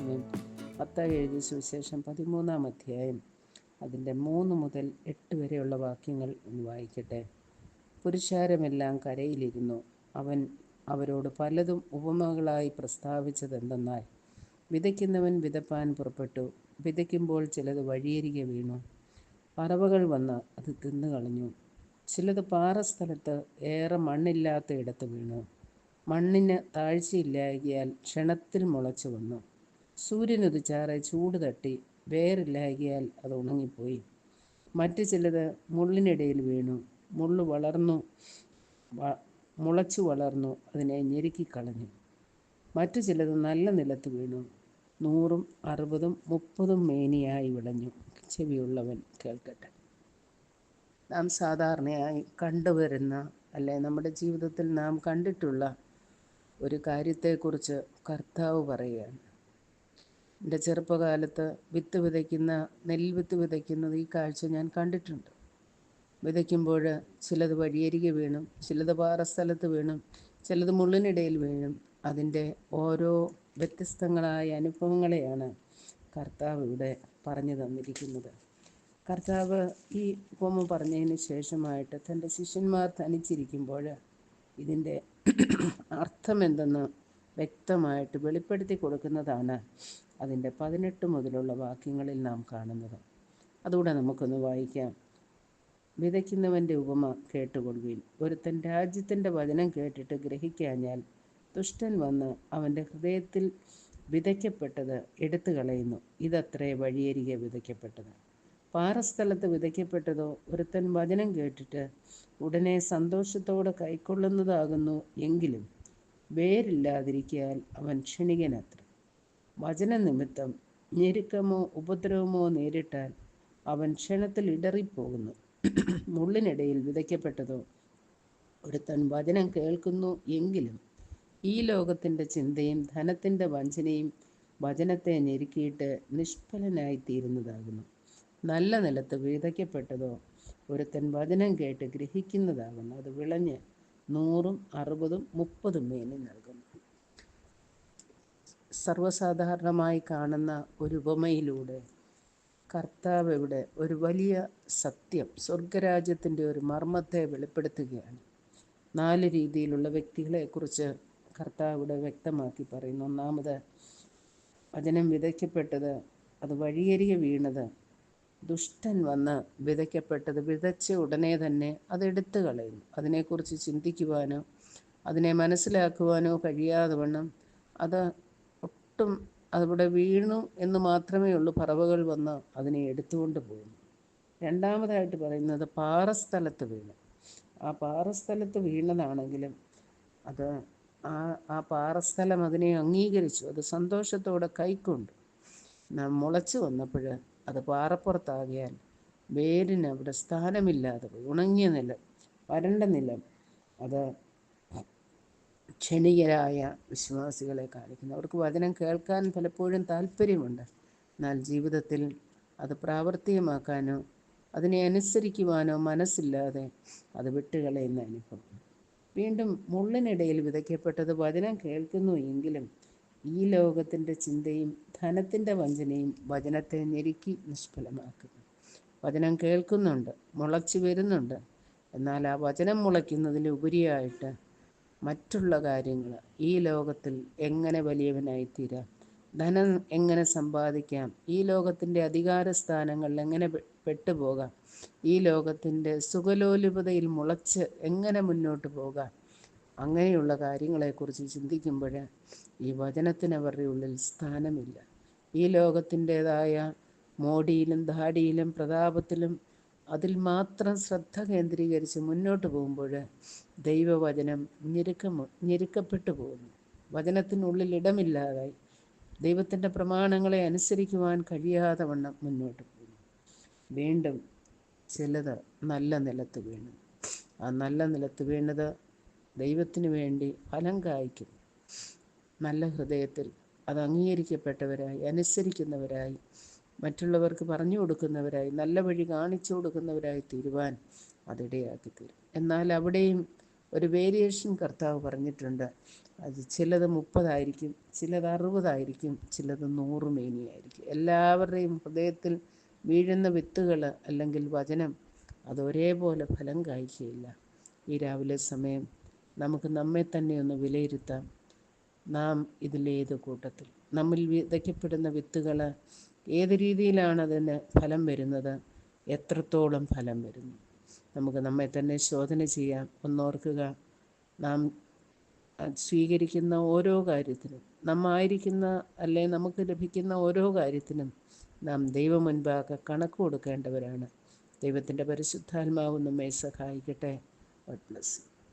മഹത്വത്തിനായി പത്താം എഴുതിയ സുവിശേഷം പതിമൂന്നാം അധ്യായം. അതിന്റെ മൂന്ന് മുതൽ എട്ട് വരെയുള്ള വാക്യങ്ങൾ ഒന്ന് വായിക്കട്ടെ. പുരുഷാരമെല്ലാം കരയിലിരുന്നു. അവൻ അവരോട് പലതും ഉപമകളായി പ്രസ്താവിച്ചതെന്തെന്നാൽ വിതയ്ക്കുന്നവൻ വിതപ്പാൻ പുറപ്പെട്ടു. വിതയ്ക്കുമ്പോൾ ചിലത് വഴിയരികെ വീണു. പറവകൾ വന്ന് അത് തിന്നു കളഞ്ഞു. ചിലത് പാറസ്ഥലത്ത് ഏറെ മണ്ണില്ലാത്ത ഇടത്ത് വീണു. മണ്ണിന് താഴ്ചയില്ലായകിയാൽ ക്ഷണത്തിൽ മുളച്ചു വന്നു. സൂര്യനുദിച്ചാറെ ചൂട് തട്ടി വേറില്ലാകിയാൽ അത് ഉണങ്ങിപ്പോയി. മറ്റു ചിലത് മുള്ളിനിടയിൽ വീണു. മുള്ളു വളർന്നു മുളച്ചു വളർന്നു അതിനെ ഞെരുക്കിക്കളഞ്ഞു മറ്റു ചിലത് നല്ല നിലത്ത് വീണു. നൂറും അറുപതും മുപ്പതും മേനിയായി വിളഞ്ഞു. ചെവിയുള്ളവൻ കേൾക്കട്ടെ. നാം സാധാരണയായി കണ്ടുവരുന്ന അല്ലെ നമ്മുടെ ജീവിതത്തിൽ നാം കണ്ടിട്ടുള്ള ഒരു കാര്യത്തെക്കുറിച്ച് കർത്താവ് പറയുകയാണ്. എന്റെ ചെറുപ്പകാലത്ത് വിത്ത് വിതയ്ക്കുന്ന നെൽവിത്ത് വിതയ്ക്കുന്നത് ഈ കാഴ്ച ഞാൻ കണ്ടിട്ടുണ്ട്. വിതയ്ക്കുമ്പോൾ ചിലത് വഴിയരികെ വീണും ചിലത് പാറസ്ഥലത്ത് വീണും ചിലത് മുള്ളിനിടയിൽ വീണും. അതിന്റെ ഓരോ വ്യത്യസ്തങ്ങളായ അനുഭവങ്ങളെയാണ് കർത്താവ് ഇവിടെ പറഞ്ഞു തന്നിരിക്കുന്നത്. കർത്താവ് ഈ ഉപമ പറഞ്ഞതിന് ശേഷമായിട്ട് തന്റെ ശിഷ്യന്മാർ തനിച്ചിരിക്കുമ്പോൾ ഇതിന്റെ അർത്ഥമെന്തെന്ന് വ്യക്തമായിട്ട് വെളിപ്പെടുത്തി കൊടുക്കുന്നതാണ് അതിന്റെ പതിനെട്ട് മുതലുള്ള വാക്യങ്ങളിൽ നാം കാണുന്നത്. അതുകൂടെ നമുക്കൊന്ന് വായിക്കാം. വിതയ്ക്കുന്നവന്റെ ഉപമ കേട്ടുകൊള്ളുവിൻ. ഒരുത്തൻ രാജ്യത്തിന്റെ വചനം കേട്ടിട്ട് ഗ്രഹിക്കാഞ്ഞാൽ ദുഷ്ടൻ വന്ന് അവന്റെ ഹൃദയത്തിൽ വിതയ്ക്കപ്പെട്ടത് എടുത്തു കളയുന്നു ഇതത്രേ വഴിയരികെ വിതയ്ക്കപ്പെട്ടത്. പാറസ്ഥലത്ത് വിതയ്ക്കപ്പെട്ടതോ ഒരുത്തൻ വചനം കേട്ടിട്ട് ഉടനെ സന്തോഷത്തോടെ കൈക്കൊള്ളുന്നതാകുന്നു എങ്കിലും വേരില്ലാതിരിക്കാൻ അവൻ ക്ഷണികനത്ര. വചന നിമിത്തം ഞെരുക്കമോ ഉപദ്രവമോ നേരിട്ടാൽ അവൻ ക്ഷണത്തിൽ ഇടറിപ്പോകുന്നു. മുള്ളിനിടയിൽ വിതയ്ക്കപ്പെട്ടതോ? ഒരുത്തൻ വചനം കേൾക്കുന്നു എങ്കിലും ഈ ലോകത്തിന്റെ ചിന്തയും ധനത്തിന്റെ വഞ്ചനയും വചനത്തെ ഞെരുക്കിയിട്ട് നിഷ്ഫലനായി തീരുന്നതാകുന്നു നല്ല നിലത്ത് വിതയ്ക്കപ്പെട്ടതോ? ഒരുത്തൻ വചനം കേട്ട് ഗ്രഹിക്കുന്നതാകുന്നു. അത് വിളഞ്ഞ് നൂറും അറുപതും മുപ്പതും മേനി നൽകുന്നു. സർവസാധാരണമായി കാണുന്ന ഒരു ഉപമയിലൂടെ കർത്താവ് ഇവിടെ ഒരു വലിയ സത്യം സ്വർഗരാജ്യത്തിന്റെ ഒരു മർമ്മത്തെ വെളിപ്പെടുത്തുകയാണ്. നാല് രീതിയിലുള്ള വ്യക്തികളെക്കുറിച്ച് കർത്താവ് ഇവിടെ വ്യക്തമാക്കി പറയുന്നു. ഒന്നാമത് വചനം വിതയ്ക്കപ്പെട്ടത് അത് വഴിയരികെ വീണത് ദുഷ്ടൻ വന്ന് വിതയ്ക്കപ്പെട്ടത് വിതച്ച ഉടനെ തന്നെ അതെടുത്തു കളയുന്നു. അതിനെക്കുറിച്ച് ചിന്തിക്കുവാനോ അതിനെ മനസ്സിലാക്കുവാനോ കഴിയാതെ വണ്ണം അത് ഒട്ടും അവിടെ വീണു എന്ന് മാത്രമേ ഉള്ളൂ പറവകൾ വന്ന് അതിനെ എടുത്തുകൊണ്ട് പോകുന്നു രണ്ടാമതായിട്ട് പറയുന്നത് പാറസ്ഥലത്ത് വീണു. ആ പാറസ്ഥലത്ത് വീണതാണെങ്കിലും അത് ആ ആ പാറസ്ഥലം അതിനെ അംഗീകരിച്ചു. അത് സന്തോഷത്തോടെ കൈക്കൊണ്ടു. മുളച്ചു വന്നപ്പോൾ അത് പാറപ്പുറത്താകിയാൽ വേരിന് അവിടെ സ്ഥാനമില്ലാതെ ഉണങ്ങിയ നിലം വരണ്ട നിലം. അത് ക്ഷണികരായ വിശ്വാസികളെ കാണിക്കുന്നു. അവർക്ക് വചനം കേൾക്കാൻ പലപ്പോഴും താല്പര്യമുണ്ട്. എന്നാൽ ജീവിതത്തിൽ അത് പ്രാവർത്തികമാക്കാനോ അതിനെ അനുസരിക്കുവാനോ മനസ്സില്ലാതെ അത് വിട്ടുകളയുന്ന അനുഭവം. വീണ്ടും മുള്ളിനിടയിൽ വിതയ്ക്കപ്പെട്ടത് വചനം കേൾക്കുന്നു എങ്കിലും ഈ ലോകത്തിന്റെ ചിന്തയും ധനത്തിന്റെ വഞ്ചനയും വചനത്തെ ഞെരുക്കി നിഷ്ഫലമാക്കുന്നു. വചനം കേൾക്കുന്നുണ്ട് മുളച്ചു വരുന്നുണ്ട്. എന്നാൽ ആ വചനം മുളയ്ക്കുന്നതിലുപരിയായിട്ട് മറ്റുള്ള കാര്യങ്ങൾ ഈ ലോകത്തിൽ എങ്ങനെ വലിയവനായി തീരാം ധനം എങ്ങനെ സമ്പാദിക്കാം? ഈ ലോകത്തിന്റെ അധികാര സ്ഥാനങ്ങളിൽ എങ്ങനെ പെട്ടുപോകാം? ഈ ലോകത്തിന്റെ സുഖലോലുപതയിൽ മുളച്ച് എങ്ങനെ മുന്നോട്ട് പോകാം? അങ്ങനെയുള്ള കാര്യങ്ങളെക്കുറിച്ച് ചിന്തിക്കുമ്പോൾ ഈ വചനത്തിന് അവരുടെ ഉള്ളിൽ സ്ഥാനമില്ല. ഈ ലോകത്തിന്റെതായ മോടിയിലും ധാടിയിലും പ്രതാപത്തിലും അതിൽ മാത്രം ശ്രദ്ധ കേന്ദ്രീകരിച്ച് മുന്നോട്ട് പോകുമ്പോൾ ദൈവവചനം ഞെരുക്കം ഞെരുക്കപ്പെട്ടു പോകുന്നു. വചനത്തിനുള്ളിൽ ഇടമില്ലാതെ ദൈവത്തിന്റെ പ്രമാണങ്ങളെ അനുസരിക്കുവാൻ കഴിയാതെ വണ്ണം മുന്നോട്ട് പോകുന്നു. വീണ്ടും ചിലത് നല്ല നിലത്ത് വീണു. ആ നല്ല നിലത്ത് വീണത് ദൈവത്തിന് വേണ്ടി ഫലം കായ്ക്കും നല്ല ഹൃദയത്തിൽ അത് അംഗീകരിക്കപ്പെട്ടവരായി അനുസരിക്കുന്നവരായി മറ്റുള്ളവർക്ക് പറഞ്ഞു കൊടുക്കുന്നവരായി നല്ല വഴി കാണിച്ചു കൊടുക്കുന്നവരായി തീരുവാൻ അതിടയാക്കി തീരും എന്നാൽ അവിടെയും ഒരു വേരിയേഷൻ കർത്താവ് പറഞ്ഞിട്ടുണ്ട്. അത് ചിലത് മുപ്പതായിരിക്കും ചിലത് അറുപതായിരിക്കും ചിലത് നൂറ് മേനിയായിരിക്കും. എല്ലാവരുടെയും ഹൃദയത്തിൽ വീഴുന്ന വിത്തുകൾ അല്ലെങ്കിൽ വചനം അത് ഒരേപോലെ ഫലം കായ്ക്കുകയില്ല. ഈ രാവിലെ സമയം നമുക്ക് നമ്മെ തന്നെ ഒന്ന് വിലയിരുത്താം. നാം ഇതിലേത് കൂട്ടത്തിൽ നമ്മിൽ വിതയ്ക്കപ്പെടുന്ന വിത്തുകൾ ഏത് രീതിയിലാണ് അതിന് ഫലം വരുന്നത്? എത്രത്തോളം ഫലം വരുന്നു? നമുക്ക് നമ്മെ തന്നെ ശോധന ചെയ്യാം. ഒന്നോർക്കുക. നാം സ്വീകരിക്കുന്ന ഓരോ കാര്യത്തിനും നമ്മായിരിക്കുന്ന അല്ലെ നമുക്ക് ലഭിക്കുന്ന ഓരോ കാര്യത്തിനും നാം ദൈവം മുൻപാകെ കണക്ക് കൊടുക്കേണ്ടവരാണ്. ദൈവത്തിന്റെ പരിശുദ്ധാത്മാവ് നമ്മെ സഹായിക്കട്ടെ. God bless